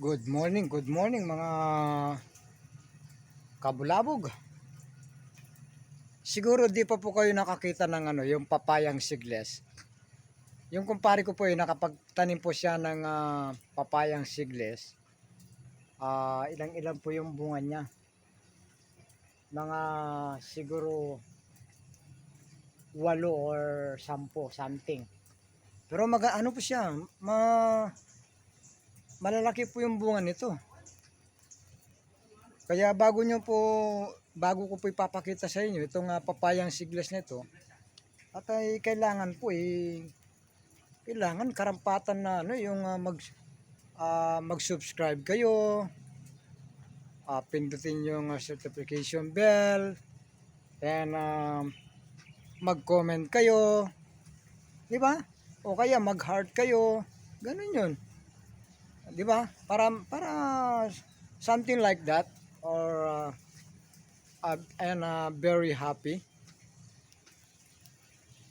Good morning, good morning mga kabulabog. Siguro di pa po kayo nakakita ng ano, yung papayang sigles. Yung kumpare ko po eh, nakapagtanim po siya ng ah, papayang sigles. Ah, ilang-ilan po yung bunga niya. Mga siguro walo or sampo, something. Pero mag ano po siya, ma malalaki po yung bunga nito. Kaya bago nyo po, bago ko po ipapakita sa inyo itong ah, papayang siglas nito, at ay kailangan po eh, kailangan karampatan na ano, yung ah, mag, ah, mag-subscribe kayo, ah, pindutin yung ah, certification bell, then ah, mag-comment kayo, di ba? O kaya mag-heart kayo, ganun yun. Di ba? Para para something like that or uh, uh, and uh, very happy.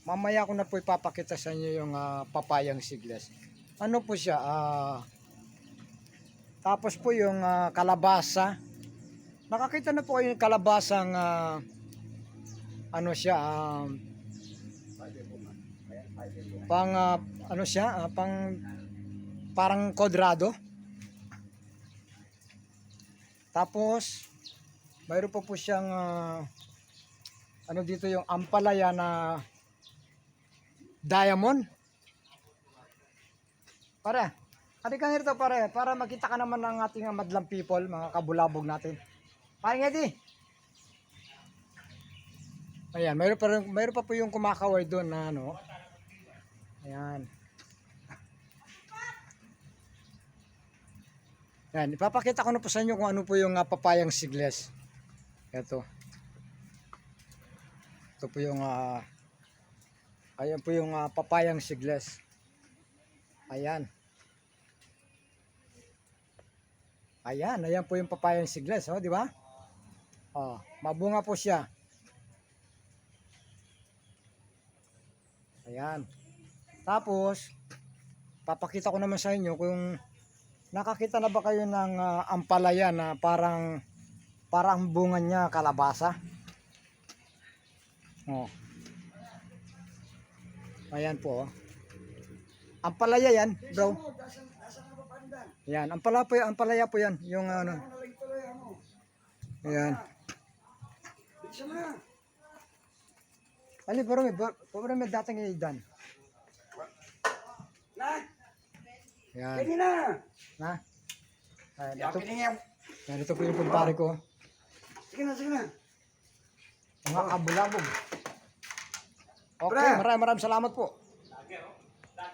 Mamaya ko na po ipapakita sa inyo yung uh, papayang siglas. Ano po siya? ah tapos po yung ah, kalabasa. Nakakita na po kayo yung kalabasang ah, ano siya um, pang ah, ano siya ah, pang parang kwadrado. Tapos, mayroon pa po siyang ah, ano dito yung ampalaya na diamond. Para, Kali ka nito pare, para makita ka naman ng ating madlang people, mga kabulabog natin. Paring Eddie. Ayan, mayroon pa, mayroon pa po yung kumakaway doon na ano. Ayan. Yan, ipapakita ko na po sa inyo kung ano po yung ah, papayang sigles. Ito. Ito po yung ah, ayan po yung ah, papayang sigles. Ayan. Ayan, ayan po yung papayang sigles, oh, di ba? Oh, mabunga po siya. Ayan. Tapos, papakita ko naman sa inyo kung Nakakita na ba kayo ng ah, ampalaya na parang parang bunga niya kalabasa? Oh. Ayan po. oh. Ampalaya yan, bro. Yan, ampalaya po yan, ampalaya po yan, yung ano. Ayan. Ali, pero may, pero may dating idan. Yan. Pwede na. Na? Ayan, Yan, ito, pwede nga. yan, ito po yung kumpare ko. Sige na, sige na. Mga kabulabog. Okay, maraming maraming salamat po.